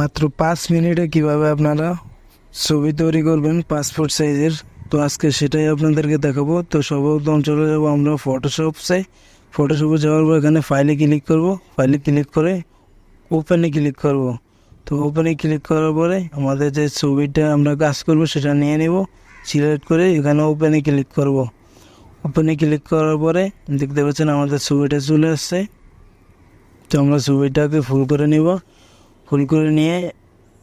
মাত্র পাঁচ মিনিটে কীভাবে আপনারা ছবি তৈরি করবেন পাসপোর্ট সাইজের তো আজকে সেটাই আপনাদেরকে দেখাবো। তো সর্বপ্রথম চলে যাব আমরা ফটোশপসে ফটোশপে যাওয়ার পর এখানে ফাইলে ক্লিক করব। ফাইলে ক্লিক করে ওপেনে ক্লিক করব। তো ওপেনে ক্লিক করার পরে আমাদের যে ছবিটা আমরা কাজ করব সেটা নিয়ে নেব। সিলেক্ট করে এখানে ওপেনে ক্লিক করব। ওপেনে ক্লিক করার পরে দেখতে পাচ্ছেন আমাদের ছবিটা চলে আসছে। তো আমরা ছবিটাকে ফুল করে নিব। ফুল করে নিয়ে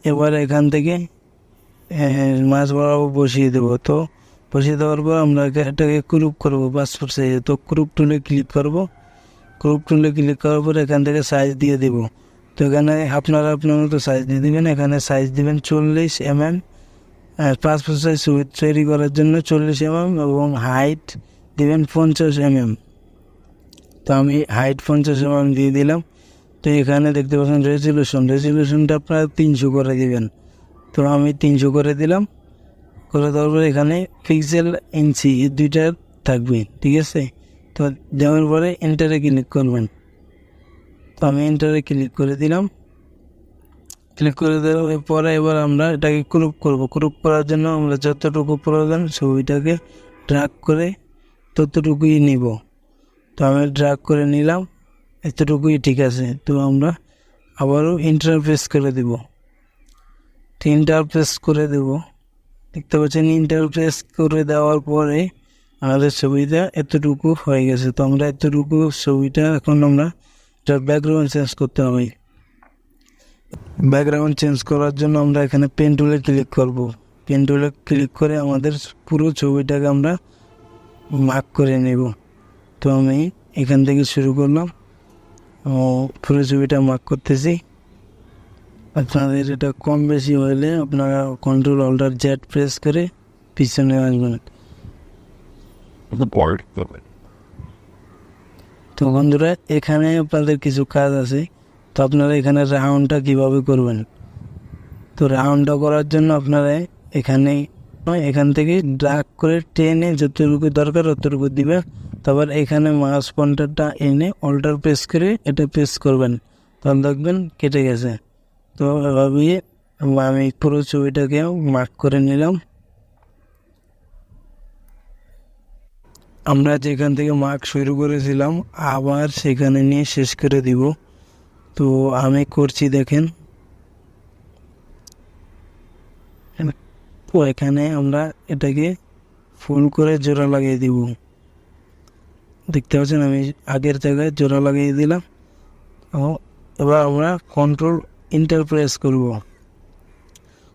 এবার এখান থেকে মাছ বরাবর বসিয়ে দেবো। তো বসিয়ে দেওয়ার পর আমরা এটাকে ক্রুপ করব পাসপোর্ট সাইজে তো ক্রুপ টুলে ক্লিক করব। ক্রুপ টুলে ক্লিক করার পর এখান থেকে সাইজ দিয়ে দেব। তো এখানে আপনারা আপনার মতো সাইজ দিয়ে দেবেন। এখানে সাইজ দিবেন চল্লিশ এম এম পাসপোর্ট সাইজ তৈরি করার জন্য চল্লিশ এম এম এবং হাইট দেবেন পঞ্চাশ এম এম তো আমি হাইট পঞ্চাশ এম এম দিয়ে দিলাম। তো এখানে দেখতে পাচ্ছেন রেজলিউশন রেজলিউশনটা আপনারা তিনশো করে দিবেন। তো আমি তিনশো করে দিলাম। করে দেওয়ার পরে এখানে পিক্সেল ইঞ্চি দুইটা থাকবে, ঠিক আছে? তো দেওয়ার পরে এন্টারে ক্লিক করবেন। তো আমি এন্টারে ক্লিক করে দিলাম। ক্লিক করে দেওয়ার পরে এবার আমরা এটাকে ক্রুপ করব। ক্রুপ করার জন্য আমরা যতটুকু প্রয়োজন ছবিটাকে ড্রাগ করে ততটুকুই নিব। তো আমি ড্রাগ করে নিলাম। এতটুকুই ঠিক আছে। তো আমরা আবারও ইন্টারফেস করে দেব। ইন্টারফেস করে দেব। দেখতে পাচ্ছেন ইন্টারফেস করে দেওয়ার পরে আমাদের ছবিটা এতটুকু হয়ে গেছে। তো আমরা এতটুকু ছবিটা এখন আমরা ব্যাকগ্রাউন্ড চেঞ্জ করতে হবে। ব্যাকগ্রাউন্ড চেঞ্জ করার জন্য আমরা এখানে পেন টুলে ক্লিক করব। পেন টুলে ক্লিক করে আমাদের পুরো ছবিটাকে আমরা মার্ক করে নেব। তো আমি এখান থেকে শুরু করলাম। ও পুরো ছবিটা মার্ক করতেছি। আপনাদের এটা কম বেশি হলে আপনারা কন্ট্রোল অল্টার জেড প্রেস করে পিছনে আসবেন. তো বন্ধুরা এখানে আপনাদের কিছু কাজ আছে। তো আপনারা এখানে রাউন্ডটা কীভাবে করবেন? তো রাউন্ডটা করার জন্য আপনারা এখানে এখান থেকে ড্রাগ করে টেনে যতটুকু দরকার ততটুকু দিবেন। তারপর এখানে মাউস পয়েন্টারটা এনে অল্টার প্রেস করে এটা প্রেস করবেন। তখন দেখবেন কেটে গেছে। তো এভাবে আমি পুরো ছবিটাকে মার্ক করে নিলাম। আমরা যেখান থেকে মার্ক শুরু করেছিলাম, আবার সেখানে নিয়ে শেষ করে দিব। তো আমি করছি দেখেন। এখানে আমরা এটাকে ফুল করে জোড়া লাগিয়ে দিব। দেখতে পাচ্ছেন আমি আগের জায়গায় জোড়া লাগিয়ে দিলাম ও এবার আমরা কন্ট্রোল ইন্টারপ্রেস করব।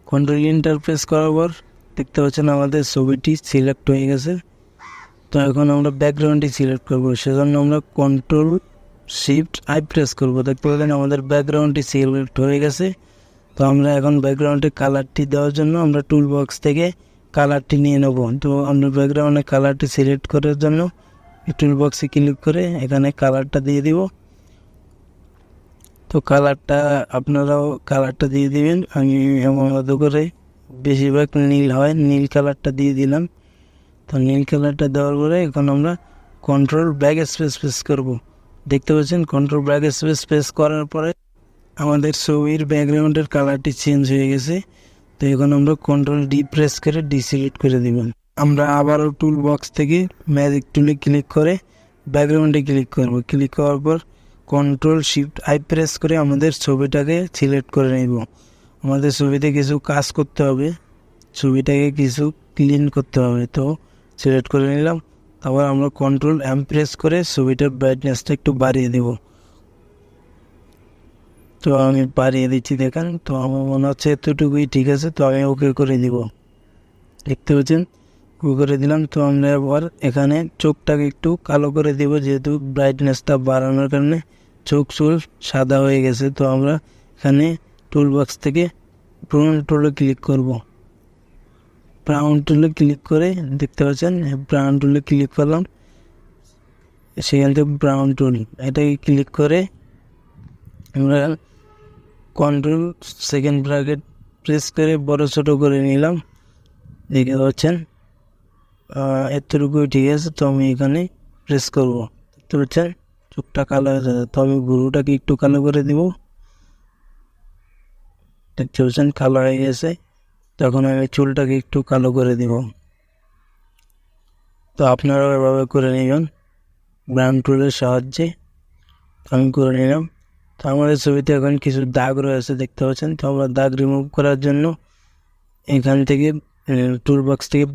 কন্ট্রোল ইন্টারপ্রেস করার পর দেখতে পাচ্ছেন আমাদের ছবিটি সিলেক্ট হয়ে গেছে। তো এখন আমরা ব্যাকগ্রাউন্ডটি সিলেক্ট করব, সেজন্য আমরা কন্ট্রোল শিফট আই প্রেস করব। দেখতে পাচ্ছেন আমাদের ব্যাকগ্রাউন্ডটি সিলেক্ট হয়ে গেছে। তো আমরা এখন ব্যাকগ্রাউন্ডে কালারটি দেওয়ার জন্য আমরা টুল বক্স থেকে কালারটি নিয়ে নেব। তো আমরা ব্যাকগ্রাউন্ডে কালারটি সিলেক্ট করার জন্য টুল বক্সে ক্লিক করে এখানে কালারটা দিয়ে দিব। তো কালারটা আপনারাও কালারটা দিয়ে দিবেন। আমি মতো করে বেশিরভাগ নীল হয়, নীল কালারটা দিয়ে দিলাম। তো নীল কালারটা দেওয়ার পরে এখন আমরা কন্ট্রোল ব্যাক স্পেস প্রেস করব। দেখতে পাচ্ছেন কন্ট্রোল ব্যাক স্পেস প্রেস করার পরে আমাদের ছবির ব্যাকগ্রাউন্ডের কালারটি চেঞ্জ হয়ে গেছে। তো এখন আমরা কন্ট্রোল ডি প্রেস করে ডি সিলেক্ট করে দিবেন। আমরা আবারও টুল বক্স থেকে ম্যাজিক টুলে ক্লিক করে ব্যাকগ্রাউন্ডে ক্লিক করব। ক্লিক করার পর কন্ট্রোল শিফট আই প্রেস করে আমাদের ছবিটাকে সিলেক্ট করে নেব। আমাদের ছবিতে কিছু কাজ করতে হবে, ছবিটাকে কিছু ক্লিন করতে হবে। তো সিলেক্ট করে নিলাম, তারপর আমরা কন্ট্রোল এম প্রেস করে ছবিটার ব্রাইটনেসটা একটু বাড়িয়ে দেব। তো আমি বাড়িয়ে দিচ্ছি দেখেন, তো আমার মনে হচ্ছে এতটুকুই ঠিক আছে, তো আমি ওকে করে দিব। দেখতে পাচ্ছেন? করে দিলাম। তো আমরা এবার এখানে চোখটাকে একটু কালো করে দিব, যেহেতু ব্রাইটনেসটা বাড়ানোর কারণে চোখ চুল সাদা হয়ে গেছে। তো আমরা এখানে টুল বক্স থেকে ব্রাউন টুলে ক্লিক করব। ব্রাউন টুলে ক্লিক করে দেখতে পাচ্ছেন ব্রাউন টুলে ক্লিক করলাম। সেখান থেকে ব্রাউন টুল এটাকে ক্লিক করে আমরা কন্ট্রোল সেকেন্ড ব্র্যাকেট প্রেস করে বড় ছোটো করে নিলাম। দেখতে পাচ্ছেন আহ, এতটুকুই ঠিক আছে তো আমি এখানে প্রেস করব। দেখতে পাচ্ছেন? চোখটা কালো হয়ে যাবে তো আমি গুরুটাকে একটু কালো করে দিব। দেখতে পাচ্ছেন? কালো হয়ে গেছে তখন আমি চুলটাকে একটু কালো করে দিব। তো আপনারাও এভাবে করে নেবেন ব্রাউন টুলের সাহায্যে আমি করে নিলাম। তো আমাদের ছবিতে এখন কিছু দাগ রয়েছে দেখতে পাচ্ছেন? তো আমরা দাগ রিমুভ করার জন্য এখান থেকে টুল বক্স থেকে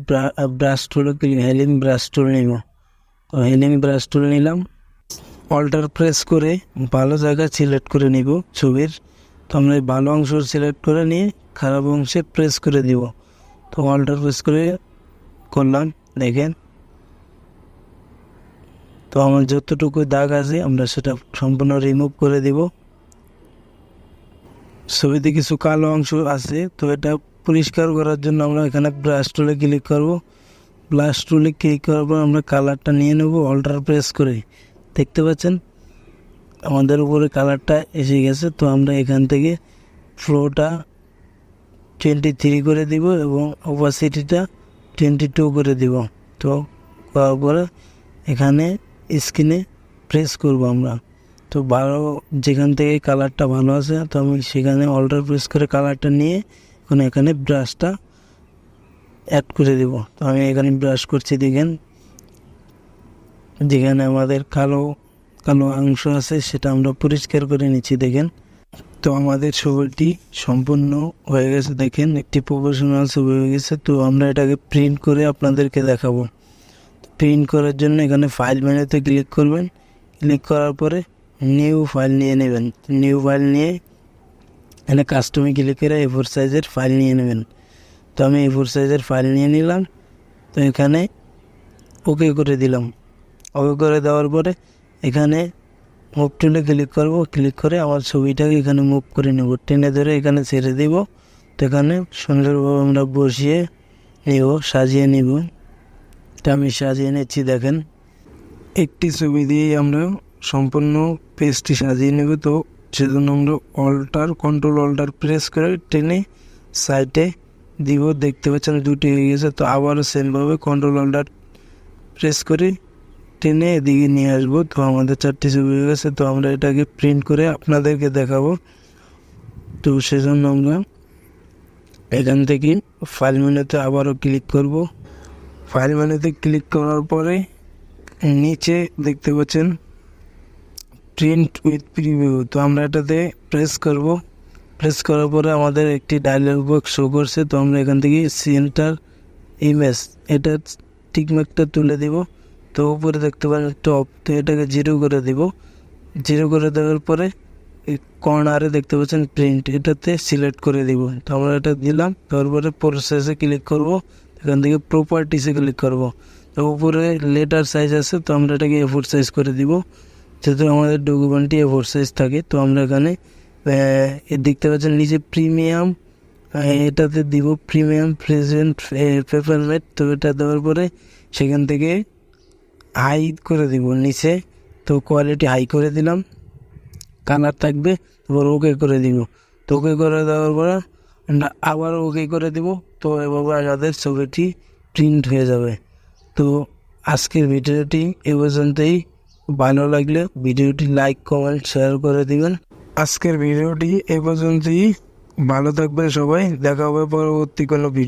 brush tool healing brush tool নিব তো হেলিং ব্রাশ টুল নিলাম। অল্টার প্রেস করে ভালো জায়গা সিলেক্ট করে নিব ছবির। তো আমরা ভালো অংশ সিলেক্ট করে নিয়ে খারাপ অংশে প্রেস করে দিব। তো অল্টার প্রেস করে করলাম, দেখেন। তো আমার যতটুকু দাগ আছে আমরা সেটা সম্পূর্ণ রিমুভ করে দিব। ছবিতে কিছু কালো অংশ আছে, তো এটা পরিষ্কার করার জন্য আমরা এখানে ব্রাশ টুলে ক্লিক করব। ব্রাশ টুলে ক্লিক করার পর আমরা কালারটা নিয়ে নেব অল্টার প্রেস করে। দেখতে পাচ্ছেন? আমাদের উপরে কালারটা এসে গেছে, তো আমরা এখান থেকে ফ্লোটা টোয়েন্টি থ্রি করে দিব এবং ওপাসিটিটা টোয়েন্টি টু করে দিব। তো করার পরে এখানে স্ক্রিনে প্রেস করব আমরা। তো ভালো, যেখান থেকে কালারটা ভালো আছে, তো আমি সেখানে অল্টার প্রেস করে কালারটা নিয়ে এখন এখানে ব্রাশটা অ্যাড করে দেব। তো আমি এখানে ব্রাশ করছি, দেখেন। যেখানে আমাদের কালো কালো অংশ আছে, সেটা আমরা পরিষ্কার করে নিচ্ছি, দেখেন। তো আমাদের ছবিটি সম্পূর্ণ হয়ে গেছে, দেখেন। একটি প্রফেশনাল ছবি হয়ে গেছে, তো আমরা এটাকে প্রিন্ট করে আপনাদেরকে দেখাবো। প্রিন্ট করার জন্য এখানে ফাইল মেনুতে ক্লিক করবেন। ক্লিক করার পরে নিউ ফাইল নিয়ে নেবেন। নিউ ফাইল নিয়ে এখানে কাস্টমে ক্লিক করে এ ফোর সাইজের ফাইল নিয়ে নেবেন। তো আমি এ ফোর সাইজের ফাইল নিয়ে নিলাম। তো এখানে ওকে করে দিলাম। ওকে করে দেওয়ার পরে এখানে মুভ টুলে ক্লিক করব। ক্লিক করে আমার ছবিটাকে এখানে মুভ করে নেব। টেনে ধরে এখানে ছেড়ে দেব। তো এখানে সুন্দরভাবে আমরা বসিয়ে নিব, সাজিয়ে নিব। এটা আমি সাজিয়ে নিচ্ছি, দেখেন। একটি ছবি দিয়েই আমরা সম্পূর্ণ পেজটি সাজিয়ে নেব। তো সেজন্য আমরা অল্টার কন্ট্রোল অল্টার প্রেস করে টেনে সাইডে দিব। দেখতে পাচ্ছেন দুটি হয়ে গেছে, তো আবারও সেমভাবে কন্ট্রোল অল্টার প্রেস করে টেনে এদিকে নিয়ে আসব। তো আমাদের চারটি ছবি হয়ে গেছে, তো আমরা এটাকে প্রিন্ট করে আপনাদেরকে দেখাবো। তো সেজন্য আমরা এখান থেকে ফাইল মেনুতে আবারও ক্লিক করব। ফাইল মেনুতে ক্লিক করার পরে নিচে দেখতে পাচ্ছেন প্রিন্ট উইথ প্রিভিউ তো আমরা এটাতে প্রেস করব। প্রেস করার পরে আমাদের একটি ডায়লগ বক্স শো করছে। তো আমরা এখান থেকে সেন্টার ইমেজ এটা টিকমার্কটা তুলে দিব। তো উপরে দেখতে পারেন টপ তো এটাকে জিরো করে দিব। জিরো করে দেওয়ার পরে কর্নারে দেখতে পাচ্ছেন প্রিন্ট এটাতে সিলেক্ট করে দিব। তো আমরা এটা দিলাম তারপরে প্রসেসে ক্লিক করব। এখান থেকে প্রপার্টিসে ক্লিক করব। তো উপরে লেটার সাইজ আছে, তো আমরা এটাকে এ সাইজ করে দিব। যেহেতু আমাদের ডকুমেন্টটি এ ফোর সাইজ থাকে, তো আমরা এখানে দেখতে পাচ্ছেন নিচে প্রিমিয়াম এটাতে দিব প্রিমিয়াম প্রেজেন্ট পেপারমেট তো এটা দেওয়ার পরে সেখান থেকে হাই করে দিব নিচে, তো কোয়ালিটি হাই করে দিলাম কালার থাকবে তারপর ওকে করে দিব, তো ওকে করে দেওয়ার পরে আবার ওকে করে দিব, তো এভাবে আমাদের ছবিটি প্রিন্ট হয়ে যাবে, তো আজকের ভিডিওটি এ পর্যন্তই। ভালো লাগলে ভিডিওটি লাইক কমেন্ট শেয়ার করে দিবেন। আজকের ভিডিওটি এ পর্যন্তই। ভালো থাকবেন সবাই। দেখা হবে পরবর্তী কোনো ভিডিও